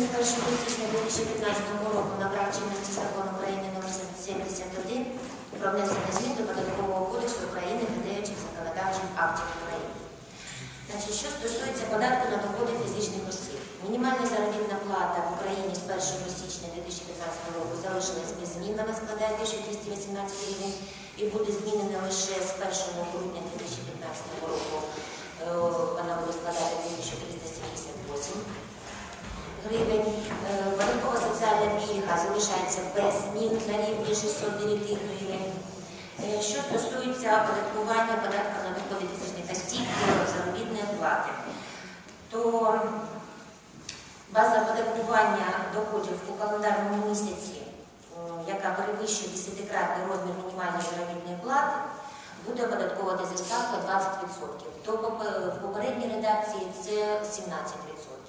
З 1 січня 2015 року набрав чинності закон України номер 71 про внесення змін до Податкового кодексу України та деяких законодавчих актів України. Значить, що стосується податку на доходи фізичних осіб, мінімальна заробітна плата в Україні з 1 січня 2015 року залишилась без змін, вона складає 1218 гривень і буде змінена лише з 1 грудня 2015 року. Пільга залишається без змін на рівні 609 гривень. Е, Що стосується оподаткування податку на доходи фізичних осіб і заробітної плати, то база оподаткування доходів у календарному місяці, яка перевищує 10-кратний розмір мінімальної заробітної плати, буде оподатковувати зі ставкою 20%. То в попередній редакції це 17%.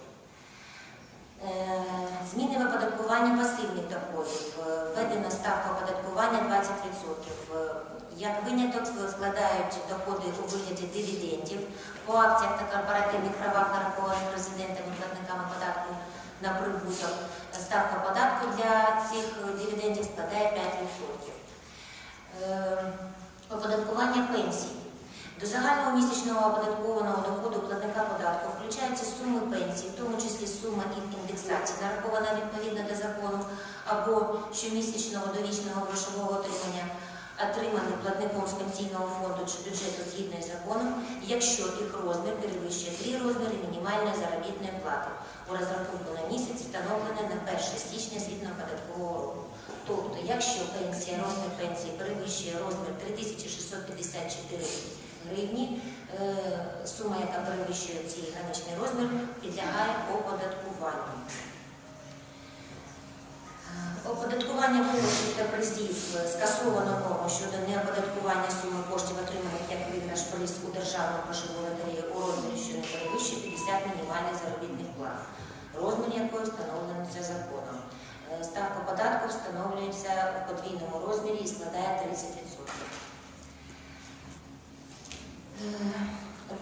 Е, Зміни в оподаткуванні пасивних доходів. Введена ставка оподаткування 20%. Е, Як виняток складають доходи у вигляді дивідендів по акціях та корпоративних правах, нарахованих резидентами платниками податку на прибуток. Ставка податку для цих дивідендів складає 5%. Е, Оподаткування пенсій. До загального місячного оподаткованого доходу платника податку включаються суми пенсій, в тому числі сума їх індексації, нарахована відповідно до закону, або щомісячного довічного грошового отримання, отриманих платником з пенсійного фонду чи бюджету згідно із законом, якщо їх розмір перевищує три розміри мінімальної заробітної плати у розрахунку на місяць, встановлений на 1 січня звітного податкового року. Тобто, якщо пенсія, розмір пенсії перевищує розмір 3654 гривні, сума, яка перевищує цей граничний розмір, підлягає оподаткуванню. Е, Оподаткування бонусів та призів е, скасовано норму щодо неоподаткування суми коштів, отриманих як виграш приз у державну грошову лотерею у розмірі, що не перевищує 50 мінімальних заробітних плат, розмір якої встановлено за законом. Е, Ставка податку встановлюється в подвійному розмірі і складає 30%.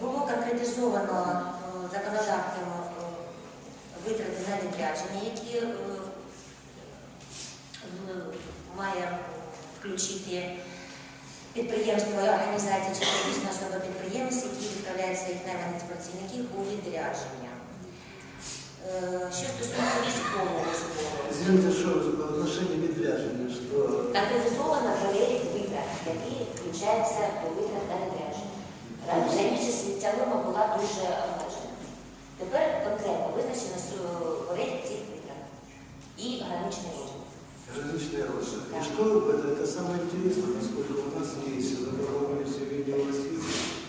Було конкретизовано е, законодавцем е, витрати на відрядження, які е, має включити підприємство, організації чи фізична особа підприємець, які відправляють своїх найманих працівників у відрядження. Що стосується військового збору, Извините, что в отношении медвяжьего, что Організовано перелік витрат, може обмежена. Тепер конкретно визначено порядок е, цих витрат і граничний розмір. Граничный розмір. І що це, це саме наскільки у нас є, заборговані всі відділи освіти.